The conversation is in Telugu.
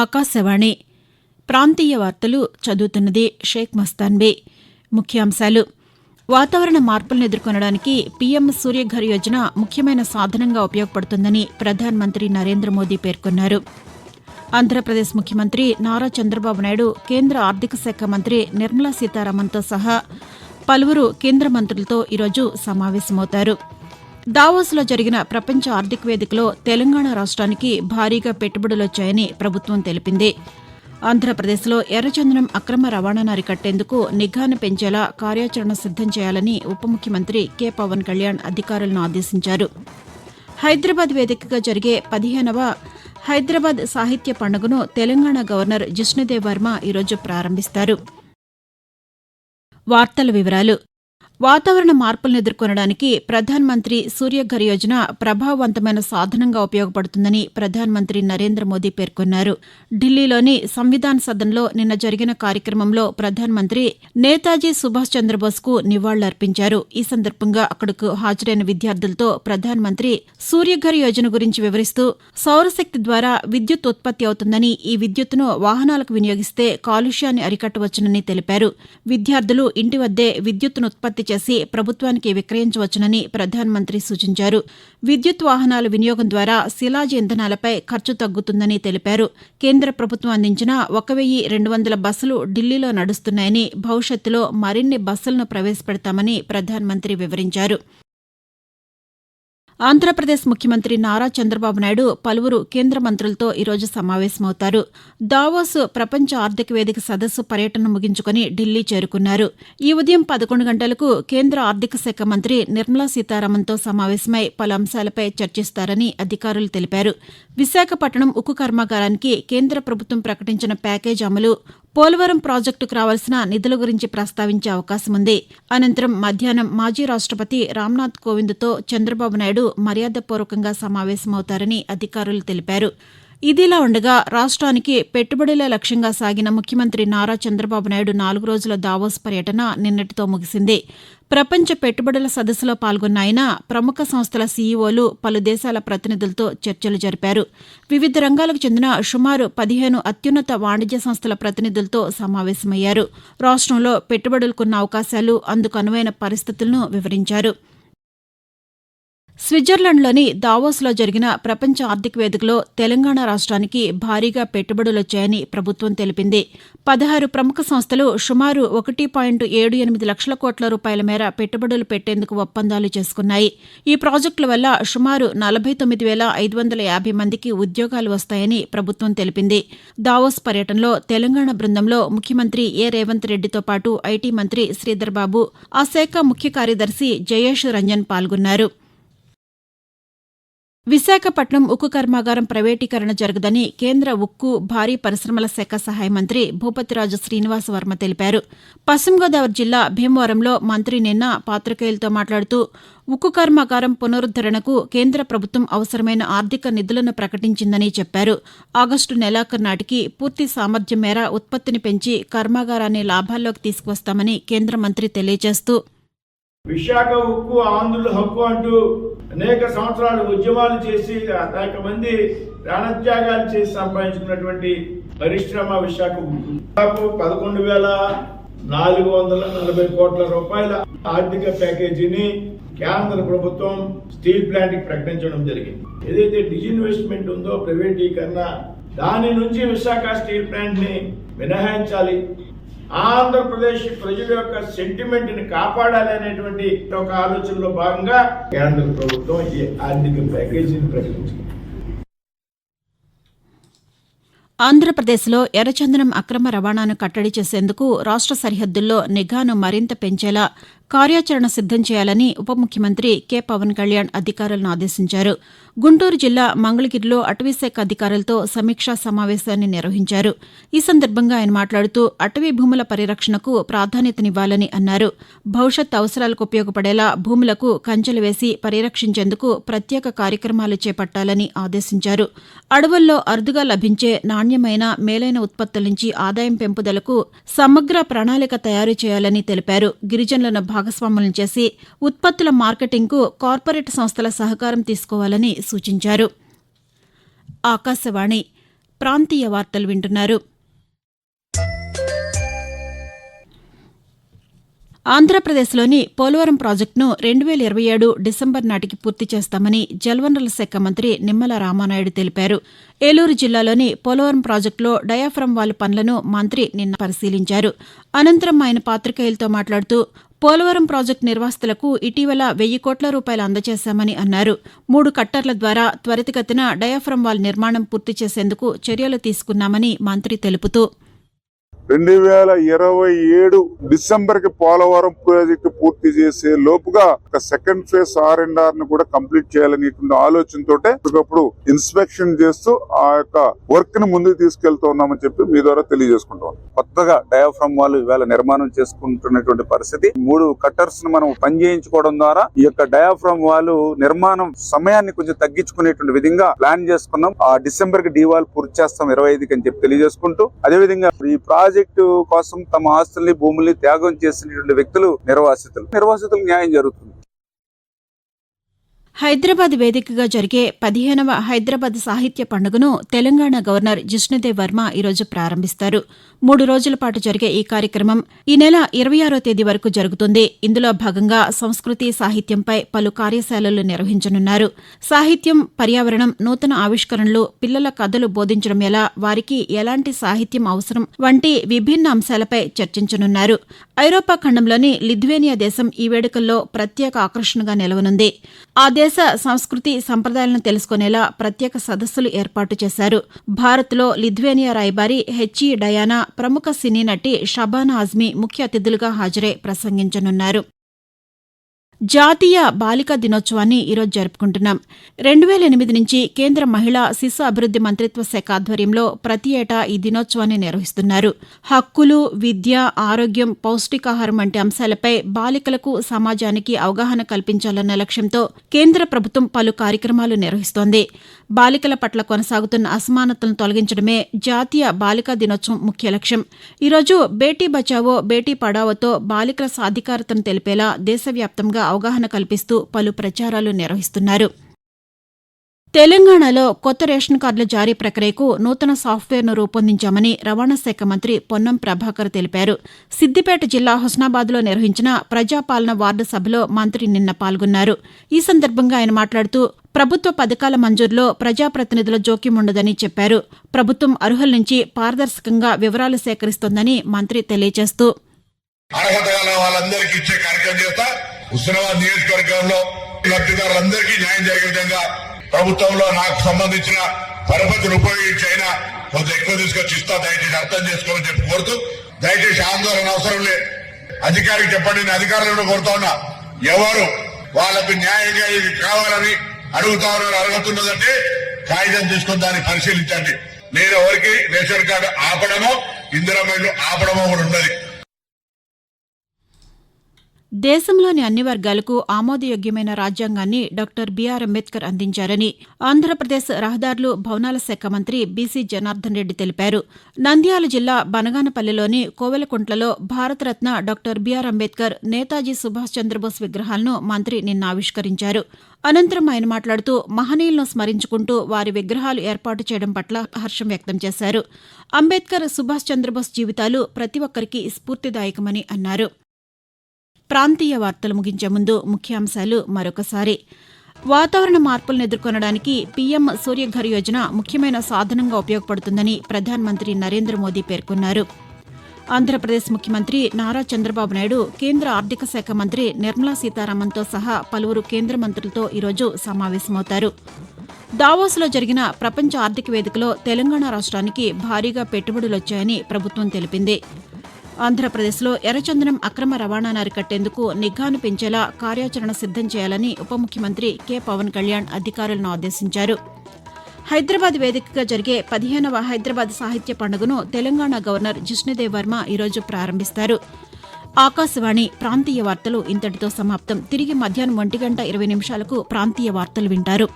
ఆకాశవాణి. ప్రాంతీయ వార్తలు చదువుతున్నది షేక్ మస్తాన్బీ ముఖ్యాంశాలు. వాతావరణ మార్పులను ఎదుర్కొనడానికి పీఎం సూర్యఘర్ యోజన ముఖ్యమైన సాధనంగా ఉపయోగపడుతుందని ప్రధానమంత్రి నరేంద్ర మోదీ పేర్కొన్నారు. ఆంధ్రప్రదేశ్ ముఖ్యమంత్రి నారా చంద్రబాబు నాయుడు కేంద్ర ఆర్థిక శాఖ మంత్రి నిర్మలా సీతారామన్తో సహా పలువురు కేంద్ర మంత్రులతో ఈరోజు సమావేశమవుతారు. దావోస్లో జరిగిన ప్రపంచ ఆర్థిక వేదికలో తెలంగాణ రాష్ట్రానికి భారీగా పెట్టుబడులొచ్చాయని ప్రభుత్వం తెలిపింది. ఆంధ్రప్రదేశ్లో ఎర్రచందనం అక్రమ రవాణాను అరికట్టేందుకు నిఘాను పెంచేలా కార్యాచరణ సిద్దం చేయాలని ఉప ముఖ్యమంత్రి కె పవన్ కళ్యాణ్ అధికారులను ఆదేశించారు. హైదరాబాద్ వేదికగా జరిగే పదిహేనవ హైదరాబాద్ సాహిత్య పండుగను తెలంగాణ గవర్నర్ జిష్ణుదేవ్ వర్మ ఈరోజు ప్రారంభిస్తారు. వార్తల వివరాలు వాతావరణ మార్పులను ఎదుర్కొనడానికి ప్రధానమంత్రి సూర్యఘర్ యోజన ప్రభావవంతమైన సాధనంగా ఉపయోగపడుతుందని ప్రధానమంత్రి నరేంద్ర మోదీ పేర్కొన్నారు. ఢిల్లీలోని సంవిధాన్ సదన్లో నిన్న జరిగిన కార్యక్రమంలో ప్రధానమంత్రి నేతాజీ సుభాష్ చంద్రబోస్కు నివాళులర్పించారు. ఈ సందర్భంగా అక్కడకు హాజరైన విద్యార్థులతో ప్రధానమంత్రి సూర్యఘర్ యోజన గురించి వివరిస్తూ సౌరశక్తి ద్వారా విద్యుత్ ఉత్పత్తి అవుతుందని ఈ విద్యుత్తును వాహనాలకు వినియోగిస్తే కాలుష్యాన్ని అరికట్టవచ్చునని తెలిపారు. విద్యార్థులు ఇంటి వద్దే విద్యుత్తును ఉత్పత్తి చేసి ప్రభుత్వానికి విక్రయించవచ్చునని ప్రధానమంత్రి సూచించారు. విద్యుత్ వాహనాల వినియోగం ద్వారా శిలాజ ఇంధనాలపై ఖర్చు తగ్గుతుందని తెలిపారు. కేంద్ర ప్రభుత్వం అందించిన ఒక వెయ్యి రెండు వందల బస్సులు ఢిల్లీలో నడుస్తున్నాయని భవిష్యత్తులో మరిన్ని బస్సులను ప్రవేశపెడతామని ప్రధానమంత్రి వివరించారు. ఆంధ్రప్రదేశ్ ముఖ్యమంత్రి నారా చంద్రబాబు నాయుడు పలువురు కేంద్ర మంత్రులతో ఈరోజు సమావేశమవుతారు. దావోస్ ప్రపంచ ఆర్థిక వేదిక సదస్సు పర్యటన ముగించుకుని ఢిల్లీ చేరుకున్నారు. ఈ ఉదయం పదకొండు గంటలకు కేంద్ర ఆర్థిక శాఖ మంత్రి నిర్మలా సీతారామన్తో సమావేశమై పలు అంశాలపై చర్చిస్తారని అధికారులు తెలిపారు. విశాఖపట్నం ఉక్కు కర్మాగారానికి కేంద్ర ప్రభుత్వం ప్రకటించిన ప్యాకేజ్ అమలు పోలవరం ప్రాజెక్టుకు రావాల్సిన నిధుల గురించి ప్రస్తావించే అవకాశం ఉంది. అనంతరం మధ్యాహ్నం మాజీ రాష్టపతి రామ్నాథ్ కోవింద్తో చంద్రబాబు నాయుడు మర్యాదపూర్వకంగా సమావేశమవుతారని అధికారులు తెలిపారు. ఇదిలా ఉండగా రాష్ట్రానికి పెట్టుబడుల లక్ష్యంగా సాగిన ముఖ్యమంత్రి నారా చంద్రబాబు నాయుడు నాలుగు రోజుల దావోస్ పర్యటన నిన్నటితో ముగిసింది. ప్రపంచ పెట్టుబడుల సదస్సులో పాల్గొన్న ఆయన ప్రముఖ సంస్థల సీఈఓలు పలు దేశాల ప్రతినిధులతో చర్చలు జరిపారు. వివిధ రంగాలకు చెందిన సుమారు పదిహేను అత్యున్నత వాణిజ్య సంస్థల ప్రతినిధులతో సమావేశమయ్యారు. రాష్ట్రంలో పెట్టుబడులకున్న అవకాశాలు అందుకు అనువైన పరిస్థితులను వివరించారు. స్విట్జర్లాండ్లోని దావోస్లో జరిగిన ప్రపంచ ఆర్థిక వేదికలో తెలంగాణ రాష్ట్రానికి భారీగా పెట్టుబడులొచ్చాయని ప్రభుత్వం తెలిపింది. పదహారు ప్రముఖ సంస్థలు సుమారు ఒకటి పాయింట్ ఏడు ఎనిమిది లక్షల కోట్ల రూపాయల మేర పెట్టుబడులు పెట్టేందుకు ఒప్పందాలు చేసుకున్నాయి. ఈ ప్రాజెక్టుల వల్ల సుమారు నలభై తొమ్మిది వేల ఐదు వందల యాభై మందికి ఉద్యోగాలు వస్తాయని ప్రభుత్వం తెలిపింది. దావోస్ పర్యటనలో తెలంగాణ బృందంలో ముఖ్యమంత్రి ఏ రేవంత్ రెడ్డితో పాటు ఐటీ మంత్రి శ్రీధర్బాబు ఆ శాఖ ముఖ్య కార్యదర్శి జయేష్ రంజన్ పాల్గొన్నారు. విశాఖపట్నం ఉక్కు కర్మాగారం ప్రైవేటీకరణ జరగదని కేంద్ర ఉక్కు భారీ పరిశ్రమల శాఖ సహాయ మంత్రి భూపతిరాజు శ్రీనివాస వర్మ తెలిపారు. పశ్చిమగోదావరి జిల్లా భీమవరంలో మంత్రి నిన్న పాతికేయులతో మాట్లాడుతూ ఉక్కు కర్మాగారం పునరుద్దరణకు కేంద్ర ప్రభుత్వం అవసరమైన ఆర్థిక నిధులను ప్రకటించిందని చెప్పారు. ఆగస్టు నెలాఖరు నాటికి పూర్తి సామర్థ్యం మేర ఉత్పత్తిని పెంచి కర్మాగారాన్ని లాభాల్లోకి తీసుకువస్తామని కేంద్ర మంత్రి తెలియజేస్తూ విశాఖ ఉక్కు ఆంధ్రుల హక్కు అంటూ అనేక సంవత్సరాలు ఉద్యమాలు చేసి అనేక మంది ప్రాణత్యాగాలు చేసి సంపాదించుకున్నటువంటి పరిశ్రమ విశాఖ ఉక్కు. దాదాపు పదకొండు వేల నాలుగు వందల నలభై కోట్ల రూపాయల ఆర్థిక ప్యాకేజీని కేంద్ర ప్రభుత్వం స్టీల్ ప్లాంట్కి ప్రకటించడం జరిగింది. ఏదైతే డిజిన్వెస్ట్మెంట్ ఉందో ప్రైవేటీకరణ దాని నుంచి విశాఖ స్టీల్ ప్లాంట్ని మినహాయించాలి. ఆంధ్రప్రదేశ్ ప్రజల యొక్క సెంటిమెంట్ని కాపాడాలి అనేటువంటి ఒక ఆలోచనలో భాగంగా కేంద్ర ప్రభుత్వం ఈ ఆర్థిక ప్యాకేజీని ప్రకటించింది. ఆంధ్రప్రదేశ్లో ఎర్రచందనం అక్రమ రవాణాను కట్టడి చేసేందుకు రాష్ట్ర సరిహద్దుల్లో నిఘాను మరింత పెంచేలా కార్యాచరణ సిద్దం చేయాలని ఉప ముఖ్యమంత్రి కె. పవన్ కళ్యాణ్ అధికారులను ఆదేశించారు. గుంటూరు జిల్లా మంగళగిరిలో అటవీశాఖ అధికారులతో సమీక్షా సమావేశాన్ని నిర్వహించారు. ఈ సందర్భంగా ఆయన మాట్లాడుతూ అటవీ భూముల పరిరక్షణకు ప్రాధాన్యతనివ్వాలని అన్నారు. భవిష్యత్ అవసరాలకు ఉపయోగపడేలా భూములకు కంచెలు వేసి పరిరక్షించేందుకు ప్రత్యేక కార్యక్రమాలు చేపట్టాలని ఆదేశించారు. అడవుల్లో అరుదుగా లభించే నాణ్యమైన మేలైన ఉత్పత్తుల నుంచి ఆదాయం పెంపుదలకు సమగ్ర ప్రణాళిక తయారు చేయాలని తెలిపారు. గిరిజనులను భాగస్వాములను చేసి ఉత్పత్తుల మార్కెటింగ్కు కార్పొరేట్ సంస్థల సహకారం తీసుకోవాలని సూచించారు. ఆకాశవాణి ప్రాంతీయ వార్తలు వింటున్నారు. ఆంధ్రప్రదేశ్లోని పోలవరం ప్రాజెక్టును రెండు వేల ఇరవై ఏడు డిసెంబర్ నాటికి పూర్తి చేస్తామని జలవనరుల శాఖ మంత్రి నిమ్మల రామానాయుడు తెలిపారు. ఏలూరు జిల్లాలోని పోలవరం ప్రాజెక్టులో డయాఫ్రమ్ వాల్ పనులను మంత్రి నిన్న పరిశీలించారు. అనంతరం ఆయన పాతికేయులతో మాట్లాడుతూ పోలవరం ప్రాజెక్టు నిర్వాసితులకు ఇటీవల వెయ్యి కోట్ల రూపాయలు అందజేశామని అన్నారు. మూడు కట్టర్ల ద్వారా త్వరితగతిన డయాఫ్రమ్ వాల్ నిర్మాణం పూర్తి చేసేందుకు చర్యలు తీసుకున్నామని మంత్రి తెలుపుతూ రెండు వేల ఇరవై ఏడు డిసెంబర్కి పోలవరం ప్రాజెక్టు పూర్తి చేసే లోపుగా ఒక సెకండ్ ఫేజ్ ఆర్ అండ్ ఆర్ను కూడా కంప్లీట్ చేయాలనేటువంటి ఆలోచనతో ఒకప్పుడు ఇన్స్పెక్షన్ చేస్తూ ఆ యొక్క వర్క్ని ముందుకు తీసుకెళ్తున్నామని చెప్పి మీ ద్వారా తెలియజేసుకుంటాం కొత్తగా డయాఫ్రమ్ వాళ్ళు ఇవాళ నిర్మాణం చేసుకుంటున్నటువంటి పరిస్థితి. మూడు కట్టర్స్ను మనం పని చేయించుకోవడం ద్వారా ఈ యొక్క డయాఫ్రమ్ వాళ్ళు నిర్మాణం సమయాన్ని కొంచెం తగ్గించుకునేటువంటి విధంగా ప్లాన్ చేసుకున్నాం. ఆ డిసెంబర్కి డీవాల్ పూర్తి చేస్తాం ఇరవై ఐదుకి అని చెప్పి తెలియజేసుకుంటూ. అదేవిధంగా ఈ ప్రాజెక్ట్ కోసం తమ ఆస్తుల్ని భూముల్ని త్యాగం చేసినటువంటి వ్యక్తులు నిర్వాసితులు. నిర్వాసితులకు న్యాయం జరుగుతుంది. హైదరాబాద్ వేదికగా జరిగే పదిహేనవ హైదరాబాద్ సాహిత్య పండుగను తెలంగాణ గవర్నర్ జిష్ణుదేవ్ వర్మ ఈరోజు ప్రారంభిస్తారు. మూడు రోజుల పాటు జరిగే ఈ కార్యక్రమం ఈ నెల ఇరవై ఆరో తేదీ వరకు జరుగుతుంది. ఇందులో భాగంగా సంస్కృతి సాహిత్యంపై పలు కార్యశాలలు నిర్వహించనున్నారు. సాహిత్యం పర్యావరణం నూతన ఆవిష్కరణలు పిల్లల కథలు బోధించడం ఎలా వారికి ఎలాంటి సాహిత్యం అవసరం వంటి విభిన్న అంశాలపై చర్చించనున్నారు. ఐరోపా ఖండంలోని లిథ్వేనియా దేశం ఈ వేడుకల్లో ప్రత్యేక ఆకర్షణగా నిలవనుంది. ఆ దేశ సంస్కృతి సంప్రదాయాలను తెలుసుకునేలా ప్రత్యేక సదస్సులు ఏర్పాటు చేశారు. భారత్లో లిథ్వేనియా రాయబారి హెచ్ఈ డయానా ప్రముఖ సినీ నటి షబానా ఆజ్మీ ముఖ్య అతిథులుగా హాజరై ప్రసంగించనున్నారు. జాతీయ బాలికా దినోత్సవాన్ని ఈరోజు జరుపుకుంటున్నాం. రెండు వేల ఎనిమిది నుంచి కేంద్ర మహిళా శిశు అభివృద్ది మంత్రిత్వ శాఖ ఆధ్వర్యంలో ప్రతి ఏటా ఈ దినోత్సవాన్ని నిర్వహిస్తున్నారు. హక్కులు విద్య ఆరోగ్యం పౌష్టికాహారం వంటి అంశాలపై బాలికలకు సమాజానికి అవగాహన కల్పించాలన్న లక్ష్యంతో కేంద్ర ప్రభుత్వం పలు కార్యక్రమాలు నిర్వహిస్తోంది. బాలికల పట్ల కొనసాగుతున్న అసమానతలను తొలగించడమే జాతీయ బాలికా దినోత్సవం ముఖ్య లక్ష్యం. ఈరోజు బేటీ బచావో బేటీ పడావోతో బాలికల సాధికారతను తెలిపేలా దేశవ్యాప్తంగా అవగాహన కల్పిస్తూ పలు ప్రచారాలు నిర్వహిస్తున్నారు. తెలంగాణలో కొత్త రేషన్ కార్డుల జారీ ప్రక్రియకు నూతన సాఫ్ట్వేర్ను రూపొందించామని రవాణా శాఖ మంత్రి పొన్నం ప్రభాకర్ తెలిపారు. సిద్దిపేట జిల్లా హుస్నాబాద్లో నిర్వహించిన ప్రజాపాలన వార్డు సభలో మంత్రి నిన్న పాల్గొన్నారు. ఈ సందర్భంగా ఆయన మాట్లాడుతూ ప్రభుత్వ పథకాల మంజూరులో ప్రజాప్రతినిధుల జోక్యం ఉండదని చెప్పారు. ప్రభుత్వం అర్హుల నుంచి పారదర్శకంగా వివరాలు సేకరిస్తోందని మంత్రి తెలియజేస్తూ. అర్హత గల వాళ్ళందరికీ ఇచ్చే కార్యక్రమం చేస్తా. హుస్నాబాద్ నియోజకవర్గంలో లబ్ధిదారులందరికీ న్యాయం జరిగే విధంగా ప్రభుత్వంలో నాకు సంబంధించిన పరపతిని ఉపయోగించి అయినా కొంత ఎక్కువ తీసుకొచ్చి ఇస్తా దయచేసి అర్థం చేసుకోమని చెప్పి కోరుతూ దయచేసి ఆందోళన అవసరం లే. అధికారికి చెప్పండి నేను అధికారులను కూడా కోరుతా ఉన్నా. ఎవరు వాళ్ళకు న్యాయంగా ఇది కావాలని అడుగుతా ఉన్నారు అడుగుతున్నదంటే కాగితం తీసుకొని దాన్ని పరిశీలించండి. నేను ఎవరికి రేషన్ కార్డు ఆపడమో ఇందిరమ్మ ఆపడమో కూడా ఉండదు. దేశంలోని అన్ని వర్గాలకు ఆమోదయోగ్యమైన రాజ్యాంగాన్ని డాక్టర్ బీఆర్ అంబేద్కర్ అందించారని ఆంధ్రప్రదేశ్ రహదారులు భవనాల శాఖ మంత్రి బీసీ జనార్దన్ రెడ్డి తెలిపారు. నంద్యాల జిల్లా బనగానపల్లిలోని కోవెలకుంట్లలో భారతరత్న డాక్టర్ బీఆర్ అంబేద్కర్ నేతాజీ సుభాష్ చంద్రబోస్ విగ్రహాలను మంత్రి నిన్న ఆవిష్కరించారు. అనంతరం ఆయన మాట్లాడుతూ మహనీయులను స్మరించుకుంటూ వారి విగ్రహాలు ఏర్పాటు చేయడం పట్ల హర్షం వ్యక్తం చేశారు. అంబేద్కర్ సుభాష్ చంద్రబోస్ జీవితాలు ప్రతి ఒక్కరికి స్ఫూర్తిదాయకమని అన్నారు. ప్రాంతీయ వార్తలు ముగించే ముందు ముఖ్యాంశాలు మరొకసారి. వాతావరణ మార్పులను ఎదుర్కొనడానికి పీఎం సూర్యఘర్ యోజన ముఖ్యమైన సాధనంగా ఉపయోగపడుతుందని ప్రధానమంత్రి నరేంద్ర మోదీ పేర్కొన్నారు. ఆంధ్రప్రదేశ్ ముఖ్యమంత్రి నారా చంద్రబాబు నాయుడు కేంద్ర ఆర్థిక శాఖ మంత్రి నిర్మలా సీతారామన్తో సహా పలువురు కేంద్ర మంత్రులతో ఈరోజు సమావేశమవుతారు. దావోస్లో జరిగిన ప్రపంచ ఆర్థిక వేదికలో తెలంగాణ రాష్ట్రానికి భారీగా పెట్టుబడులొచ్చాయని ప్రభుత్వం తెలిపింది. ఆంధ్రప్రదేశ్లో ఎర్రచందనం అక్రమ రవాణాను అరికట్టేందుకు నిఘాను పెంచేలా కార్యాచరణ సిద్దం చేయాలని ఉప ముఖ్యమంత్రి కె. పవన్ కళ్యాణ్ అధికారులను ఆదేశించారు. హైదరాబాద్ వేదికగా జరిగే పదిహేనవ హైదరాబాద్ సాహిత్య పండుగను తెలంగాణ గవర్నర్ జిష్ణుదేవ్ వర్మ ఈరోజు ప్రారంభిస్తారు. ఆకాశవాణి ప్రాంతీయ వార్తలు ఇంతటితో సమాప్తం. తిరిగి మధ్యాహ్నం ఒంటి గంట ఇరవై నిమిషాలకు ప్రాంతీయ వార్తలు వింటారు.